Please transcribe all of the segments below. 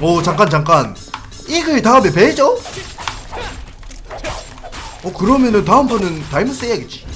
오 잠깐 잠깐 이글 다음에 벨죠? 어 그러면은 다음 판은 다이무스 해야겠지.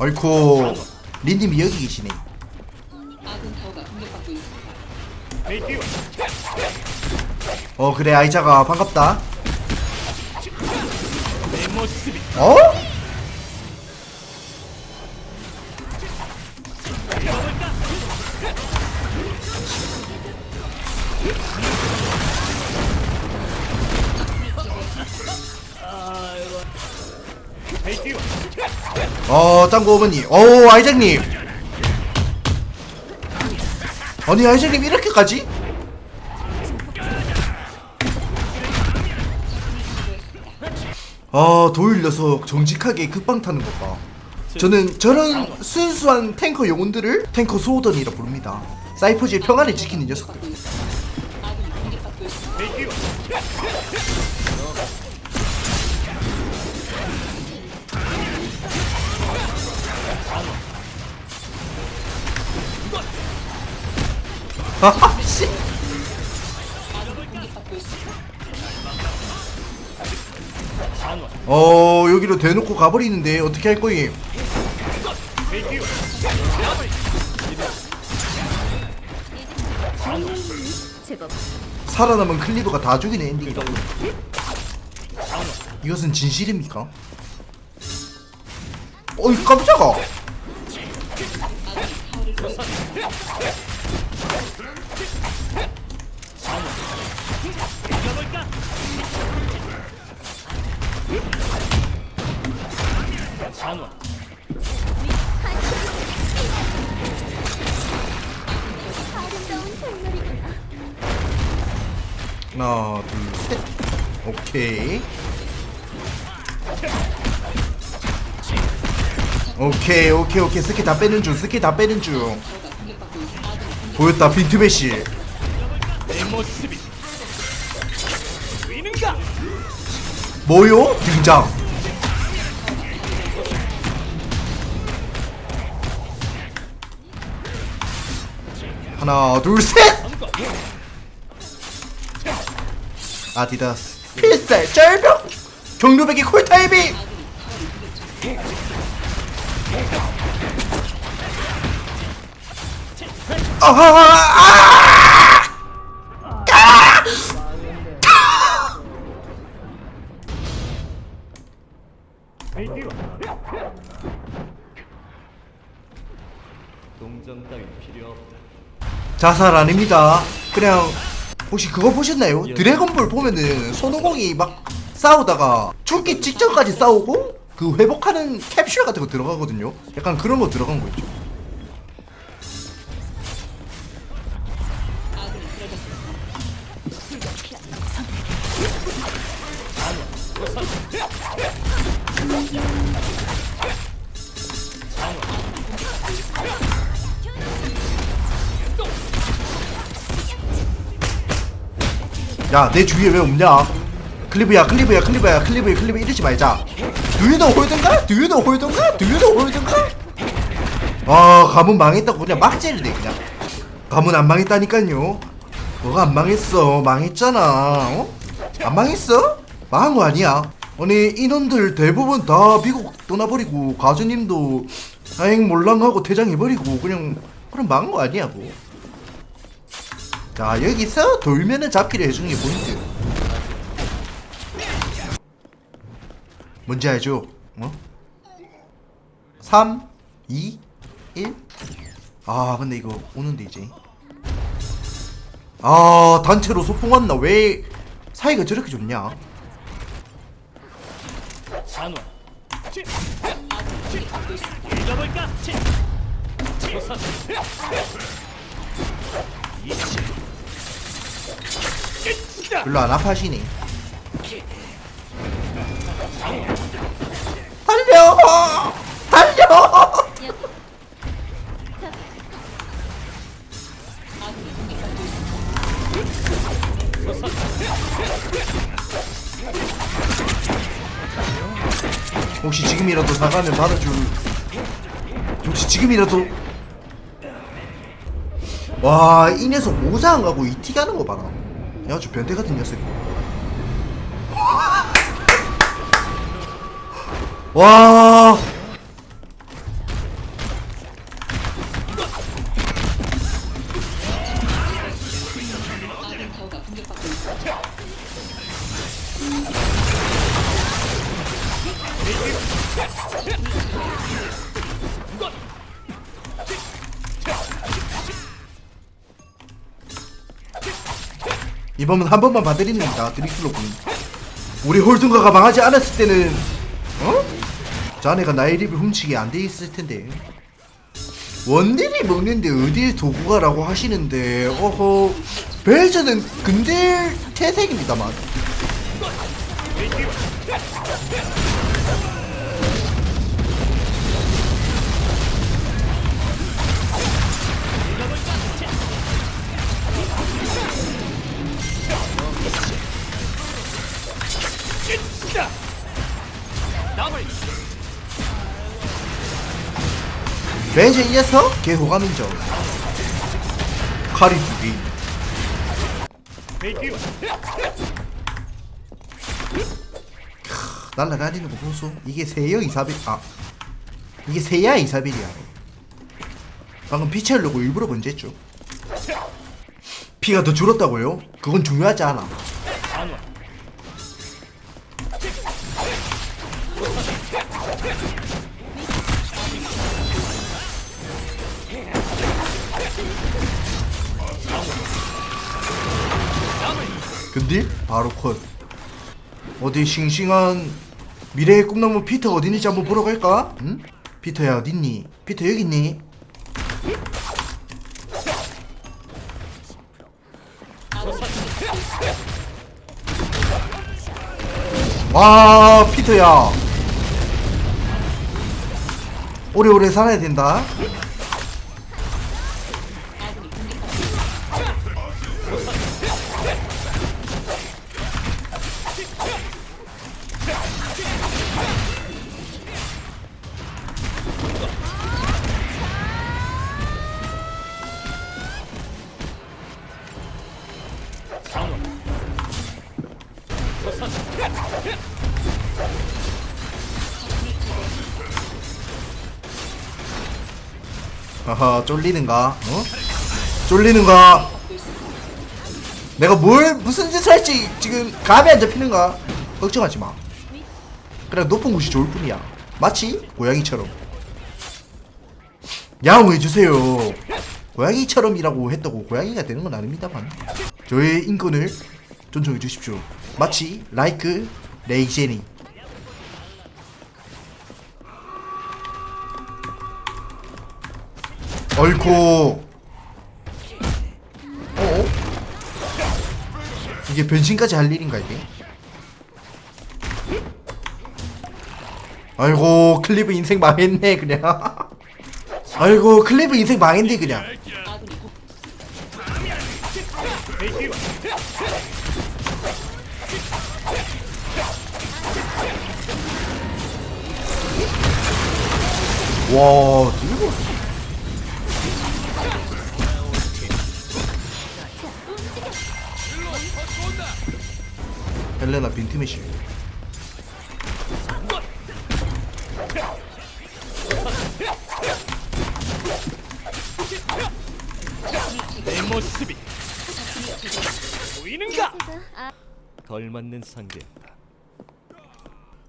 아이쿠 린님이 여기 계시네 어 그래 아이자가 반갑다 어? 어 짱구 어머니 어 아이작님. 아니 아이작님 이렇게까지? 아 도일 녀석 정직하게 급방 타는 것 봐. 저는 저런 순수한 탱커 영혼들을 탱커 소호던이라 부릅니다. 사이퍼즈의 평안을 지키는 녀석들 어 여기로 대놓고 가버리는데 어떻게 할 거임? 살아남은 클리브가 다 죽이는 엔딩이다 이것은 진실입니까? 어이 깜짝아 하나 둘셋. 오케이. 오케이 오케이 오케이. 스킬 다 빼는 중 스킬 다 빼는 중 보였다 보이는가? 뭐요? 등장. 하나 둘셋! 아디다스. 필살 절벽! 경로백이 콜타이밍 아하하 대기와 동정 따윈 필요 없다 자살 아닙니다. 그냥 혹시 그거 보셨나요? 드래곤볼 보면은 손오공이 막 싸우다가 죽기 직전까지 싸우고 그 회복하는 캡슐 같은 거 들어가거든요. 약간 그런 거 들어간 거 있죠. 야, 내 주위에 왜 없냐? 클리브야, 클리브야, 클리브야, 클리브야, 클리브 이러지 말자. 두유노 홀든가? 두유노 홀든가? 두유노 홀든가? 아, 가문 망했다고 그냥 막 찌르네 그냥. 가문 안 망했다니까요. 뭐가 안 망했어? 망했잖아. 어? 안 망했어? 망한 거 아니야. 아니 인원들 대부분 다 미국 떠나버리고 가수님도 다행 몰랑하고 퇴장해버리고 그냥 그럼 망한 거 아니야고. 자 여기서 돌면은 잡기를 해주는 게 포인트 뭔지 알죠? 어? 3 2 1 아 근데 이거 오는데 이제 아 단체로 소풍 왔나 왜 사이가 저렇게 좋냐 별로 안 아파시니. 달려! 달려! 혹시 지금이라도 나가면 받아줄 혹시 지금이라도. 와 이 녀석 모자 안 가고 이티 가는 거 봐라. 야 저 변태 같은 녀석이. 와 번은 한 번만 봐드립니다. 드릭슬로군 우리 홀든가가 망하지 않았을 때는 어? 자네가 나의 립을 훔치게 안 돼 있을 텐데. 원딜이 먹는데 어딜 도구 가라고 하시는데 어허. 벨저는 근딜 태색입니다만 벨저 이 녀석? 개 호감 인정. 칼이 두기 날라다니는 거 보소. 이게 세여 이사벨 아. 이게 세야 이사벨이야. 방금 피 채우려고 일부러 번졌죠. 피가 더 줄었다고요? 그건 중요하지 않아 근데 바로 컷 어디 싱싱한 미래의 꿈나무 피터 어디 있는지 한번 보러 갈까? 응? 피터야 어딨니? 피터 여기 있니? 와 피터야 오래오래 살아야 된다 하하 쫄리는가? 어? 쫄리는가? 내가 뭘 무슨 짓을 할지 지금 감이 안 잡히는가? 걱정하지 마. 그냥 높은 곳이 좋을 뿐이야. 마치 고양이처럼. 야옹해 주세요. 고양이처럼이라고 했다고 고양이가 되는 건 아닙니다만. 저의 인권을 존중해 주십시오. 마치 라이크 레이제니. 얼코. 어? 이게 변신까지 할 일인가 이게? 아이고 클리브 인생 망했네 그냥 아이고 클리브 인생 망했네 그냥 공- 베이 헬레나 빈티메시 내 모습이 보이는가? 아, 덜 맞는 상대다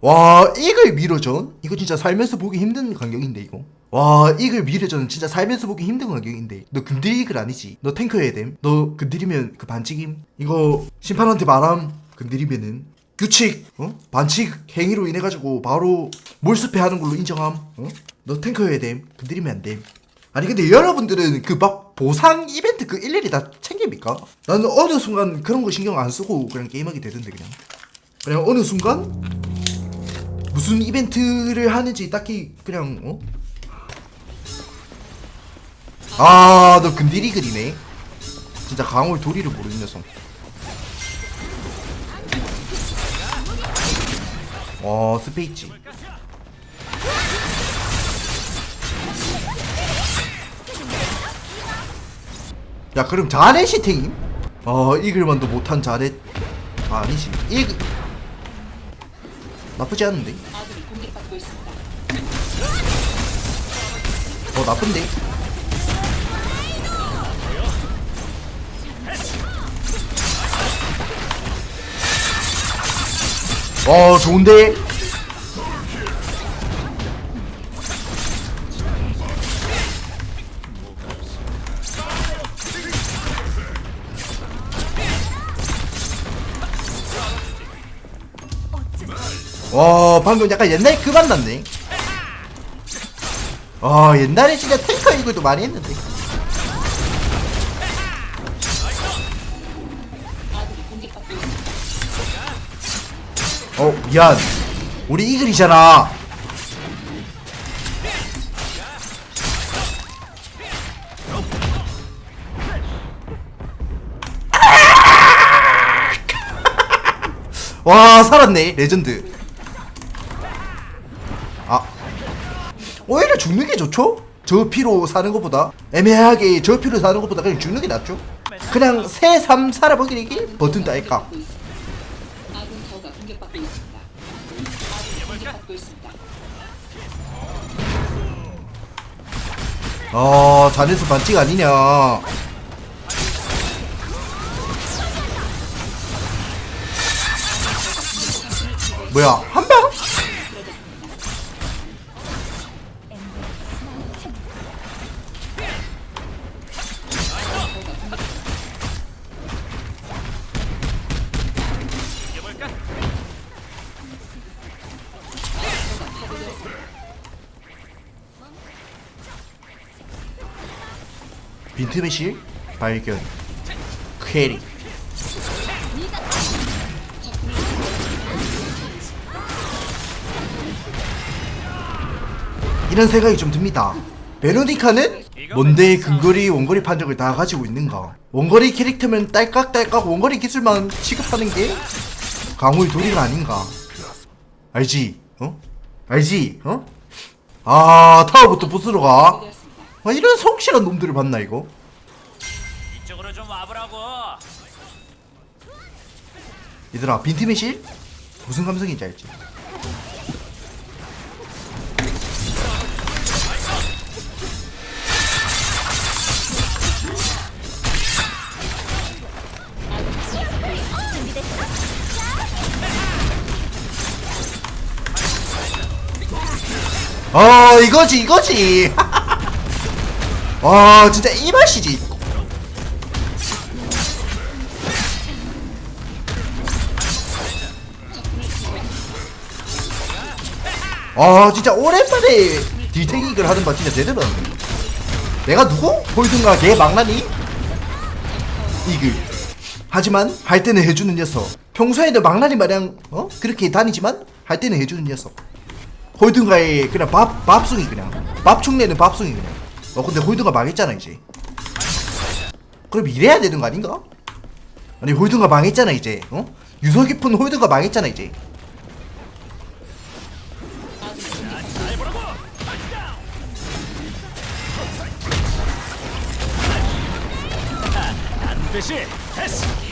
와 이글 미러전? 이거 진짜 살면서 보기 힘든 간격인데 이거? 와 이글 미러전 진짜 살면서 보기 힘든 간격인데. 너 근딜 이글 아니지? 너 탱커 해야 됨너 근딜이면 그 반칙임? 이거 심판한테 말함 근딜이면은 규칙 어? 반칙 행위로 인해 가지고 바로 몰수패 하는 걸로 인정함 어? 너 탱커해야 됨 근딜이면 안 됨 아니 근데 여러분들은 그 막 보상 이벤트 그 일일이 다 챙깁니까? 나는 어느 순간 그런 거 신경 안 쓰고 그냥 게임하게 되던데 그냥 그냥 어느 순간 무슨 이벤트를 하는지 딱히 그냥 어? 아, 너 근딜이 그리네. 진짜 강월 도리를 모르는 녀석. 어 스페이치. 야 그럼 자넷이 팀? 어 이글만도 못한 자넷 아, 아니지. 이글. 나쁘지 않은데? 어 나쁜데? 어 좋은데? 와 방금 약간 옛날 그 만났네. 아 옛날에 진짜 탱커 이글도 많이 했는데 미안. 우리 이글이잖아. 와 살았네 레전드. 아. 오히려 죽는 게 좋죠? 저 피로 사는 것보다? 애매하게 저 피로 사는 것보다 그냥 죽는 게 낫죠? 그냥 새 삼 살아보기 버튼 따일까 어, 자네수 반칙 아니냐. 뭐야, 한 빈틈의실 발견. 퀘리. 이런 생각이 좀 듭니다. 베로니카는 뭔데 근거리 원거리 판정을 다 가지고 있는가? 원거리 캐릭터면 딸깍딸깍 원거리 기술만 취급하는 게 강호의 도리가 아닌가? 알지? 어? 알지? 어? 아 타워부터 부스러 가? 되었습니다. 아 이런 성실한 놈들을 봤나 이거? 이쪽으로 좀 와보라고. 얘들아 빈틈의 실? 무슨 감성인지 알지? 어 이거지 이거지 와 진짜 이 맛이지. 아 진짜 오랜만에 딜탱이글 하는 거 진짜 제대로. 하네 내가 누구? 홀든가 걔 망나니? 이글. 하지만 할 때는 해주는 녀석. 평소에는 망나니 마냥 어? 그렇게 다니지만 할 때는 해주는 녀석. 홀든가의 그냥 밥, 밥숭이 그냥. 밥충내는 밥숭이 그냥 어 근데 홀든가 망했잖아 이제 그럼 이래야 되는 거 아닌가? 아니 홀든가 망했잖아 이제 어? 유서 깊은 홀든가 망했잖아 이제 반드시 패스.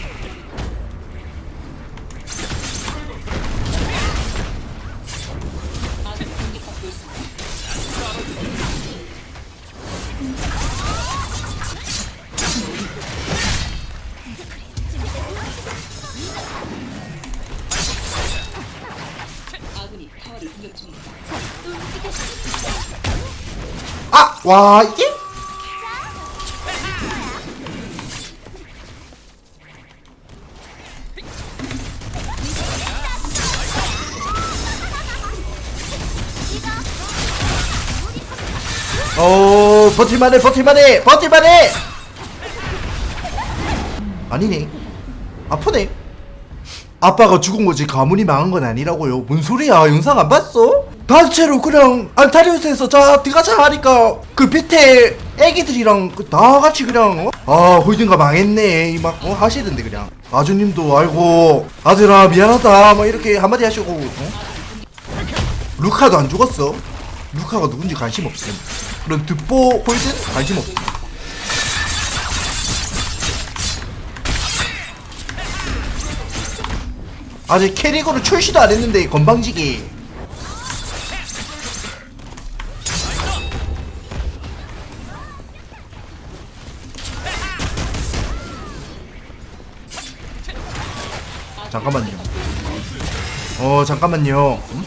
와 이게? 어 버틸만해 버틸만해 버틸만해! 아니네. 아프네. 아빠가 죽은 거지 가문이 망한 건 아니라고요. 뭔 소리야? 영상 안 봤어? 단체로 그냥 안타리우스에서 자 들어가자 하니까 그 밑에 애기들이랑 그 다 같이 그냥 어? 아 홀딩가 망했네. 막 어? 하시던데 그냥. 아주님도 알고 아들아 미안하다. 막 이렇게 한마디 하시고 어? 루카도 안 죽었어. 루카가 누군지 관심 없음. 그럼 듣보 홀든 관심 없음. 아직 캐릭으로 출시도 안 했는데 건방지기 잠깐만요. 어 잠깐만요. 음?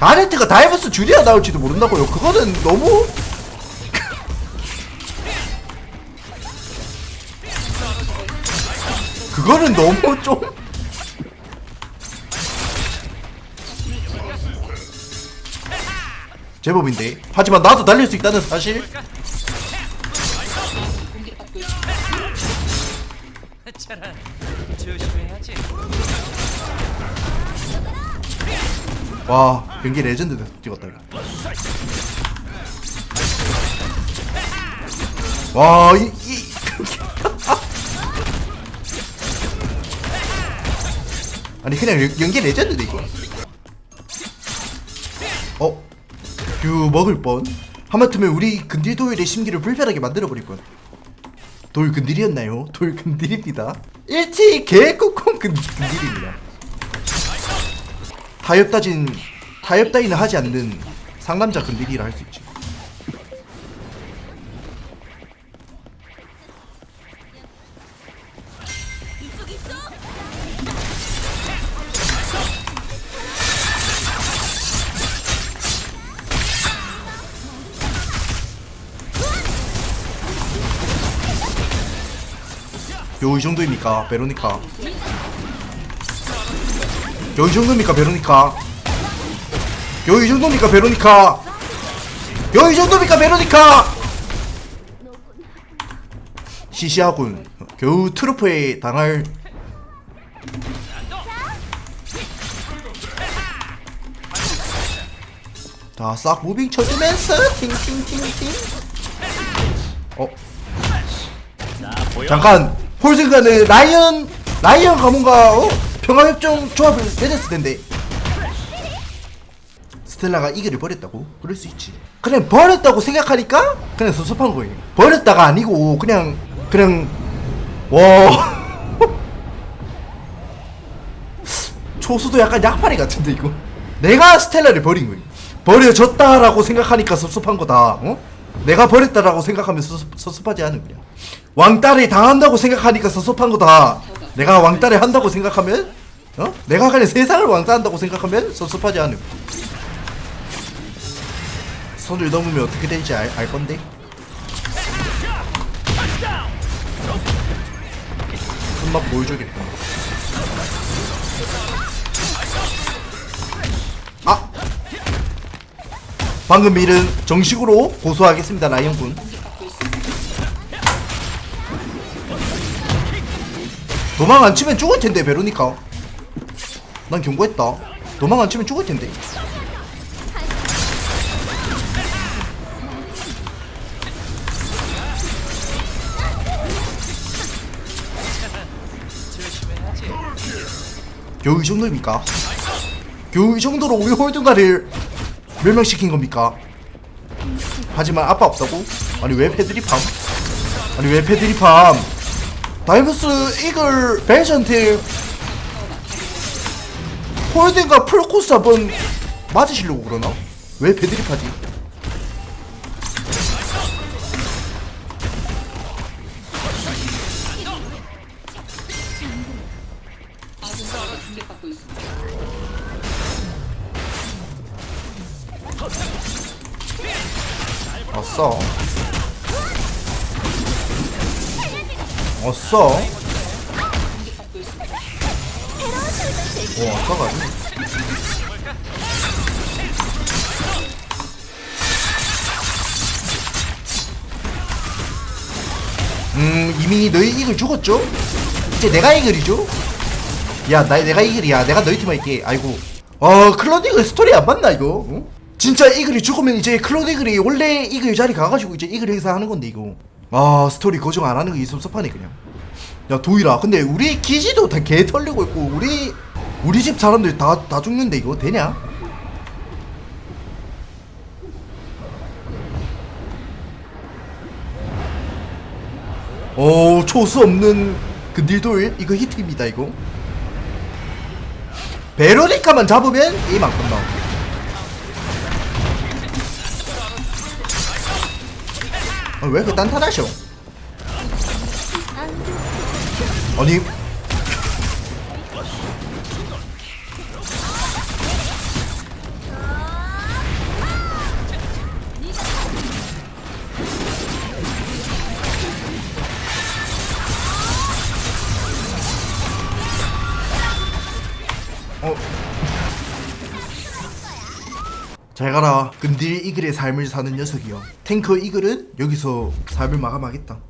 아네트가 다이버스 줄이야 나올지도 모른다고요. 그거는 너무 그거는 너무 좀 제법인데 하지만 나도 달릴 수 있다는 사실. 와 경기 레전드 찍었다 이거. 와, 이, 이. 아니, 그냥 연- 연기 레전드네, 이거. 어? 뷰 먹을 뻔? 하마터면 우리 근딜 도일의 심기를 불편하게 만들어버릴 뻔. 돌 근딜이었나요? 돌 근딜입니다. 일티 개코콩 근, 근딜입니다. 타협 따위는 하지 않는 상남자 근딜이라 할 수 있지. 요 이 정도입니까? 베로니카. 요 이 정도입니까? 베로니카. 요 이 정도입니까? 베로니카. 요 이 정도입니까? 베로니카. 시시하군. 겨우 트루프에 당할 자싹 무빙 쳐주면서 팅팅팅팅. 어. 잠깐 홀든가는 라이언 라이언 가문과 어? 평화협정 조합을 맺었을 텐데 스텔라가 이 길을 버렸다고? 그럴 수 있지 그냥 버렸다고 생각하니까 그냥 섭섭한 거예요 버렸다가 아니고 그냥 그냥 와 초수도 약간 약파리 같은데 이거 내가 스텔라를 버린 거예요 버려졌다라고 생각하니까 섭섭한 거다 어? 내가 버렸다라고 생각하면 섭섭, 않은 거야 왕따를 당한다고 생각하니까 섭섭한 거다. 내가 왕따를 한다고 생각하면 어? 내가 그냥 세상을 왕따한다고 생각하면 섭섭하지 않음 선을 넘으면 어떻게 될지 알, 알 건데? 손맛 보여줘야겠다 방금 밀은 정식으로 고소하겠습니다 라이언군. 도망 안 치면 죽을 텐데 베로니카 난 경고했다 도망 안 치면 죽을 텐데 겨우 이 정도입니까? 겨우 이 정도로 우리 홀든가를 멸망시킨 겁니까? 하지만 아빠 없다고? 아니 왜 패드립함? 아니 왜 패드립함? 다이버스 이글 벤션트 홀든가 풀코스 한번 맞으시려고 그러나? 왜 패드립하지? 있습니다. 오 아까가 아니 음 이미 너희 이글 죽었죠? 이제 내가 이글이죠? 야 나, 내가 이글이야 내가 너희 팀 할게 아이고 어 클로드 이글 스토리 안 봤나 이거? 어? 진짜 이글이 죽으면 이제 클로드 이글이 원래 이글 자리 가가지고 이제 이글 행사하는 건데 이거 아 스토리 고정 안 하는 게 섭섭하네 그냥. 야 도일아 근데 우리 기지도 다 개 털리고 있고 우리 우리 집 사람들 다, 다 죽는데 이거 되냐? 오 초수 없는 근딜돌 이거 히트입니다 이거. 베로니카만 잡으면 이만 끝나 아, 왜 이렇게 단단하셔 아니 어. 잘 가라. 근딜 이글의 삶을 사는 녀석이요. 탱커 이글은 여기서 삶을 마감하겠다.